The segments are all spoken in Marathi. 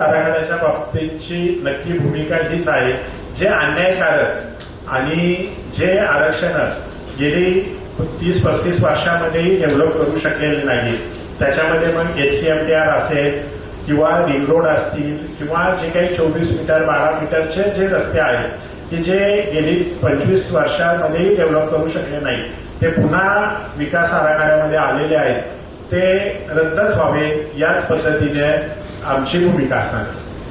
कारागाराच्या बाबतीतची नक्की भूमिका हीच आहे. जे अन्यायकारक आणि जे आरक्षण गेली तीस पस्तीस वर्षामध्येही डेव्हलप करू शकलेले नाही त्याच्यामध्ये मग एचसीएमटीआर असेल किंवा रिंग रोड असतील किंवा जे काही चोवीस मीटर बारा मीटरचे जे रस्ते आहेत की जे गेली पंचवीस वर्षांमध्येही डेव्हलप करू शकले नाही ते पुन्हा विकास आराखड्यामध्ये आलेले आहेत. ते रद्दच व्हावे याच पद्धतीने आमची भूमिका असणार.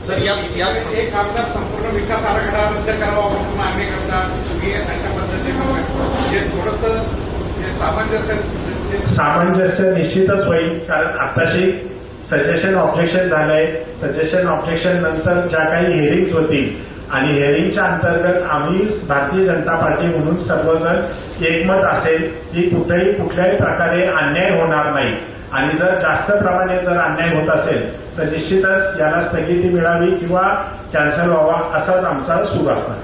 सर या या एक आमदार संपूर्ण विकास आराखडा रद्द करावा मागणी करतात तुम्ही अशा पद्धतीने म्हणजे थोडस सामंजस्य ते- सामंजस्य निश्चितच होईल कारण आताशी सजेशन ऑब्जेक्शन झालंय. सजेशन ऑब्जेक्शन नंतर ज्या काही हिअरिंग्स होतील आणि हिअरिंगच्या अंतर्गत आम्ही भारतीय जनता पार्टी म्हणून सर्वजण एकमत असेल की कुठेही कुठल्याही प्रकारे अन्याय होणार नाही. आणि जर जास्त प्रमाणे जर अन्याय होत असेल तर निश्चितच याला स्थगिती मिळावी किंवा कॅन्सल व्हावा असाच आमचा सूर असणार.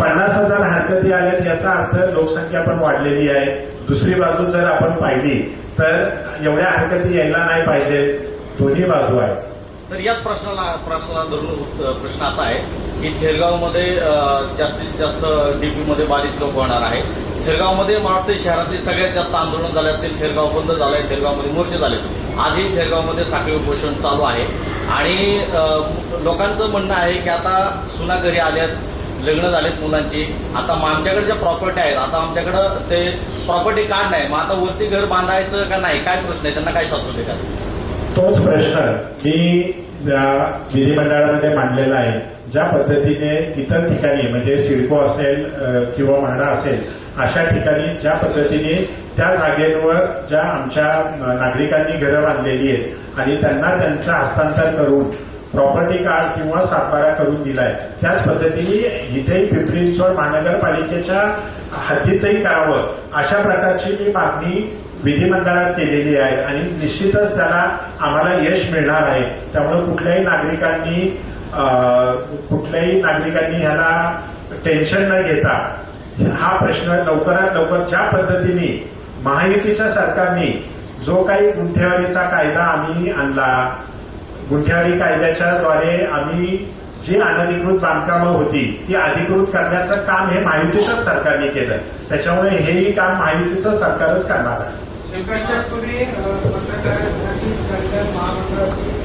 पन्नास हजार हरकती आल्या याचा अर्थ लोकसंख्या पण वाढलेली आहे. दुसरी बाजू जर आपण पाहिली तर एवढ्या हरकती यायला नाही पाहिजे दोन्ही बाजू आहेत. सर याच प्रश्नाला प्रश्नाला धरून प्रश्न असा आहे की थेरगावमध्ये जास्तीत जास्त डीपीमध्ये बाधित लोक होणार आहे थेरगावमध्ये मला वाटतं शहरातील सगळ्यात जास्त आंदोलन झाले असतील. थेरगाव बंद झालंय थेरगावमध्ये मोर्चे झाले आजही थेरगावमध्ये साखळी उपोषण चालू आहे. आणि लोकांचं म्हणणं आहे की आता सुना घरी आल्यात लग्न झालेत मुलांची. आता मग आमच्याकडे ज्या प्रॉपर्टी आहेत आता आमच्याकडं ते प्रॉपर्टी कार्ड नाही मग आता वरती घर बांधायचं का नाही? काय प्रश्न आहे? त्यांना काय शाश्वते का? तोच प्रश्न मी ज्या विधिमंडळामध्ये मांडलेला आहे. ज्या पद्धतीने इतर ठिकाणी म्हणजे सिडको असेल किंवा म्हाडा असेल अशा ठिकाणी ज्या पद्धतीने त्या जागेवर ज्या आमच्या नागरिकांनी घरं बांधलेली आहेत आणि त्यांना त्यांचं हस्तांतर करून प्रॉपर्टी कार्ड किंवा सातबारा करून दिलाय. त्याच पद्धतीने इथेही पिंपरी चिंचवड महानगरपालिकेच्या हद्दीतही करावं. अशा प्रकारची मी मागणी विधिमंडळात केलेली आहे आणि निश्चितच त्याला आम्हाला यश मिळणार आहे. त्यामुळे कुठल्याही नागरिकांनी अं, कुठल्याही नागरिकांनी ह्याला टेन्शन न घेता हा प्रश्न लवकरात लवकर ज्या पद्धतीने महायुतीच्या सरकारने जो काही गुंठेवारीचा कायदा आम्ही आणला गुन्हेगारी कायद्याच्या द्वारे आम्ही जी अनधिकृत बांधकामं होती ती अधिकृत करण्याचं काम हे महायुतीच्याच सरकारने केलं. त्याच्यामुळे हेही काम महायुतीचं सरकारच करणार आहे.